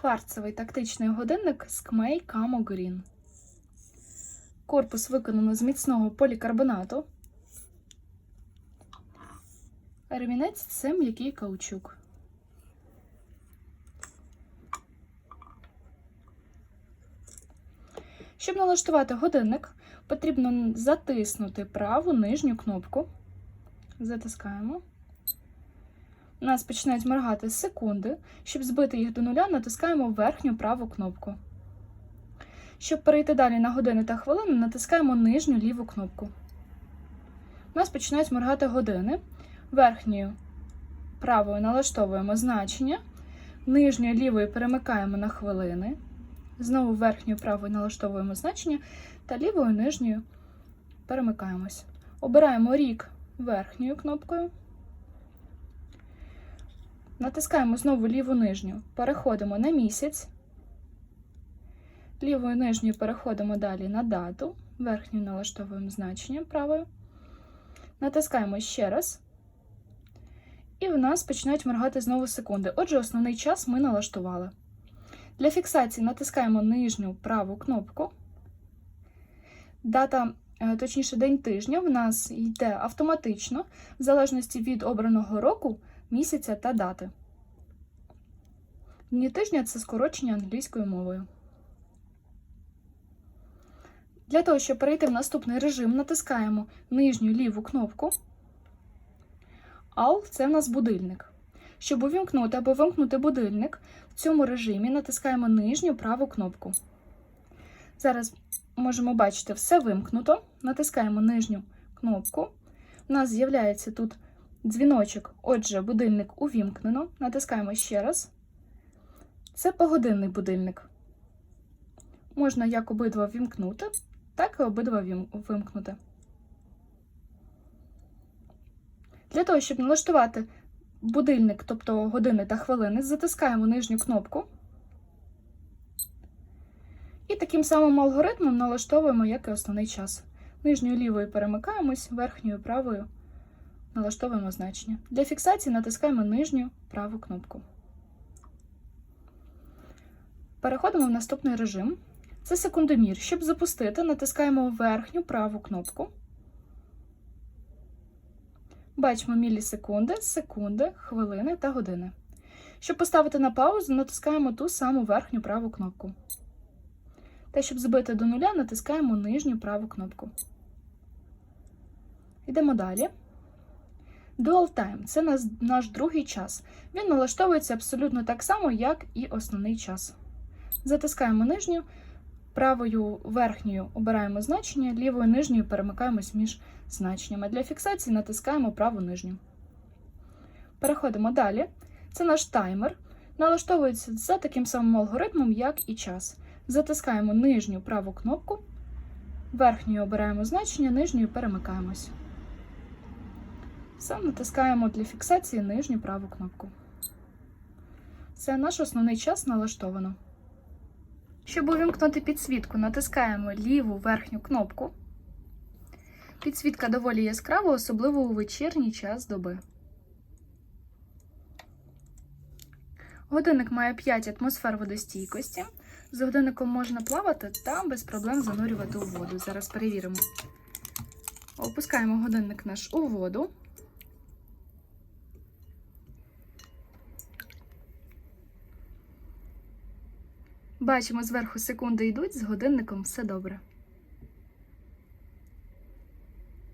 Кварцевий тактичний годинник Skmei Camo Green. Корпус виконано з міцного полікарбонату. Ремінець це м'який каучук. Щоб налаштувати годинник, потрібно затиснути праву нижню кнопку. Затискаємо. Нас починають моргати секунди. Щоб збити їх до нуля, натискаємо верхню праву кнопку. Щоб перейти далі на години та хвилини, натискаємо нижню ліву кнопку. Нас починають моргати години. Верхньою правою налаштовуємо значення, нижньою лівою перемикаємо на хвилини. Знову верхньою правою налаштовуємо значення та лівою нижньою перемикаємось. Обираємо рік верхньою кнопкою. Натискаємо знову ліву нижню, переходимо на місяць. Лівою нижньою переходимо далі на дату, верхньою налаштовуємо значення правою. Натискаємо ще раз. І в нас починають моргати знову секунди. Отже, основний час ми налаштували. Для фіксації натискаємо нижню праву кнопку. Дата, е, точніше, день тижня в нас йде автоматично, в залежності від обраного року, місяця та дати. Дні тижня це скорочення англійською мовою. Для того, щоб перейти в наступний режим, натискаємо нижню ліву кнопку. AL – це в нас будильник. Щоб увімкнути або вимкнути будильник, в цьому режимі натискаємо нижню праву кнопку. Зараз можемо бачити, все вимкнуто. Натискаємо нижню кнопку. У нас з'являється тут дзвіночок, отже, будильник увімкнено. Натискаємо ще раз. Це погодинний будильник. Можна як обидва вімкнути, так і обидва вимкнути. Для того, щоб налаштувати будильник, тобто години та хвилини, затискаємо нижню кнопку. І таким самим алгоритмом налаштовуємо, як і основний час. Нижньою лівою перемикаємось, верхньою правою налаштовуємо значення. Для фіксації натискаємо нижню праву кнопку. Переходимо в наступний режим. Це секундомір. Щоб запустити, натискаємо верхню праву кнопку. Бачимо мілісекунди, секунди, хвилини та години. Щоб поставити на паузу, натискаємо ту саму верхню праву кнопку. Та щоб збити до нуля, натискаємо нижню праву кнопку. Йдемо далі. Dual Time це наш, другий час. Він налаштовується абсолютно так само, як і основний час. Затискаємо нижню, правою верхньою обираємо значення, лівою нижньою перемикаємось між значеннями. Для фіксації натискаємо праву нижню. Переходимо далі. Це наш таймер. Налаштовується за таким самим алгоритмом, як і час. Затискаємо нижню праву кнопку, верхньою обираємо значення, нижньою перемикаємось. Все, натискаємо для фіксації нижню праву кнопку. Це наш основний час налаштовано. Щоб увімкнути підсвітку, натискаємо ліву верхню кнопку. Підсвітка доволі яскрава, особливо у вечірній час доби. Годинник має 5 атмосфер водостійкості. З годинником можна плавати та без проблем занурювати у воду. Зараз перевіримо. Опускаємо годинник наш у воду. Бачимо, зверху секунди йдуть, з годинником все добре.